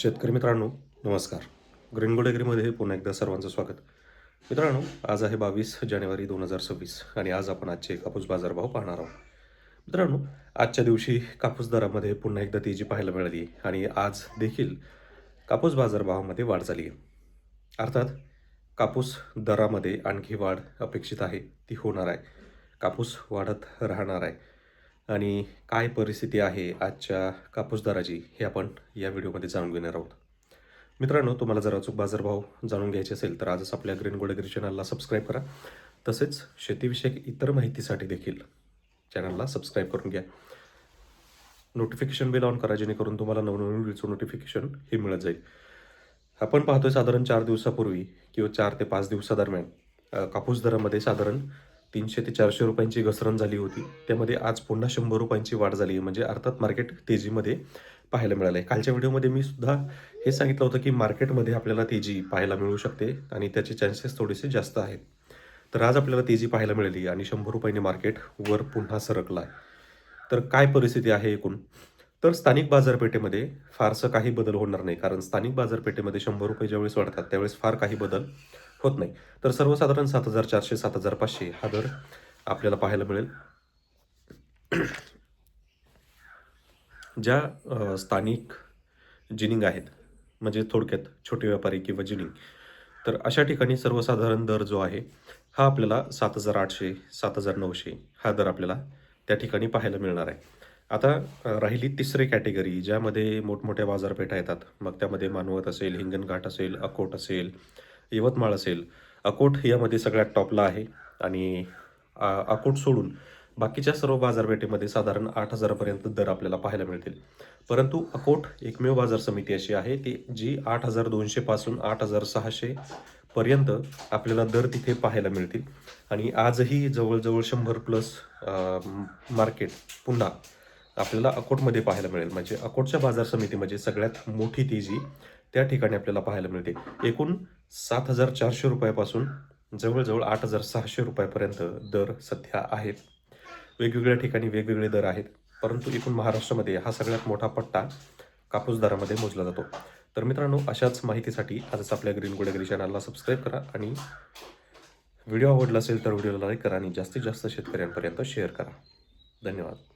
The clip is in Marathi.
शेतकरी मित्रांनो नमस्कार. ग्रीन गोडेगरीमध्ये पुन्हा एकदा सर्वांचं स्वागत. मित्रांनो आज आहे बावीस जानेवारी दोन हजार सव्वीस आणि आज आपण आजचे कापूस बाजारभाव पाहणार आहोत. मित्रांनो आजच्या दिवशी कापूस दरामध्ये पुन्हा एकदा तेजी पाहायला मिळाली आणि आज देखील कापूस बाजारभावामध्ये वाढ झाली आहे. अर्थात कापूस दरामध्ये आणखी वाढ अपेक्षित आहे ती होणार आहे. कापूस वाढत राहणार आहे. आणि काय परिस्थिती आहे आजच्या कापूस दराची हे आपण या व्हिडिओमध्ये जाणून घेणार आहोत. मित्रांनो तुम्हाला जर अचूक बाजारभाव जाणून घ्यायचे असेल तर आजच आपल्या ग्रीन गोल्डगिरी चॅनलला सबस्क्राईब करा. तसेच शेतीविषयक इतर माहितीसाठी देखील चॅनलला सबस्क्राईब करून घ्या. नोटिफिकेशन बिल ऑन करा जेणेकरून तुम्हाला नवनवीन व्हिडिओचं नोटिफिकेशन हे मिळत जाईल. आपण पाहतोय साधारण चार दिवसापूर्वी किंवा चार ते पाच दिवसादरम्यान कापूस दरामध्ये साधारण तीनशे ते चारशे रुपयांची घसरण झाली होती. त्यामध्ये आज पुन्हा शंभर रुपयांची वाढ झाली आहे. म्हणजे अर्थात मार्केट तेजीमध्ये पाहायला मिळालं आहे कालच्या व्हिडिओमध्ये मी सुद्धा हे सांगितलं होतं की मार्केटमध्ये आपल्याला तेजी पाहायला मिळू शकते आणि त्याचे चान्सेस थोडेसे जास्त आहेत. तर आज आपल्याला तेजी पाहायला मिळाली आणि शंभर रुपयाने मार्केट वर पुन्हा सरकला आहे तर काय परिस्थिती आहे एकूण? तर स्थानिक बाजारपेठेमध्ये फारसं काही बदल होणार नाही. कारण स्थानिक बाजारपेठेमध्ये शंभर रुपये ज्यावेळेस वाढतात त्यावेळेस फार काही बदल होत नाही. तर सर्वसाधारण सात हजार चारशे सात हजार पाचशे हा दर आपल्याला पाहायला मिळेल. ज्या स्थानिक जिनिंग आहेत म्हणजे थोडक्यात छोटे व्यापारी किंवा जिनिंग तर अशा ठिकाणी सर्वसाधारण दर जो आहे हा आपल्याला सात हजार आठशे सात हजार नऊशे हा दर आपल्याला त्या ठिकाणी पाहायला मिळणार आहे. आता राहिली तिसरी कॅटेगरी ज्यामध्ये मोठमोठ्या बाजारपेठा येतात. मग त्यामध्ये मानवत असेल हिंगणघाट असेल अकोट असेल यवतमाळ असेल अकोट यामध्ये सगळ्यात टॉपला आहे. आणि अकोट सोडून बाकीच्या सर्व बाजारपेठेमध्ये साधारण आठ हजारापर्यंत दर आपल्याला पाहायला मिळतील. परंतु अकोट एकमेव बाजार समिती अशी आहे ती जी आठ हजार दोनशेपासून आठ हजार सहाशे पर्यंत आपल्याला दर तिथे पाहायला मिळतील. आणि आजही जवळजवळ शंभर प्लस मार्केट पुन्हा आपल्याला अकोटमध्ये पाहायला मिळेल. म्हणजे अकोटच्या बाजार समितीमध्ये म्हणजे सगळ्यात मोठी तेजी त्या ठिकाणी आपल्याला पाहायला मिळते. एकूण सात हजार चारशे रुपयापासून जवळजवळ आठ हजार सहाशे रुपयापर्यंत दर सध्या आहेत. वेगवेगळ्या ठिकाणी वेगवेगळे दर आहेत. परंतु एकूण महाराष्ट्रामध्ये हा सगळ्यात मोठा पट्टा कापूस दरामध्ये मोजला जातो. तर मित्रांनो अशाच माहितीसाठी आजच आपल्या ग्रीन गोडेगिरी चॅनलला सबस्क्राईब करा आणि व्हिडिओ आवडला असेल तर व्हिडिओला लाईक करा आणि जास्तीत जास्त शेतकऱ्यांपर्यंत शेअर करा. धन्यवाद.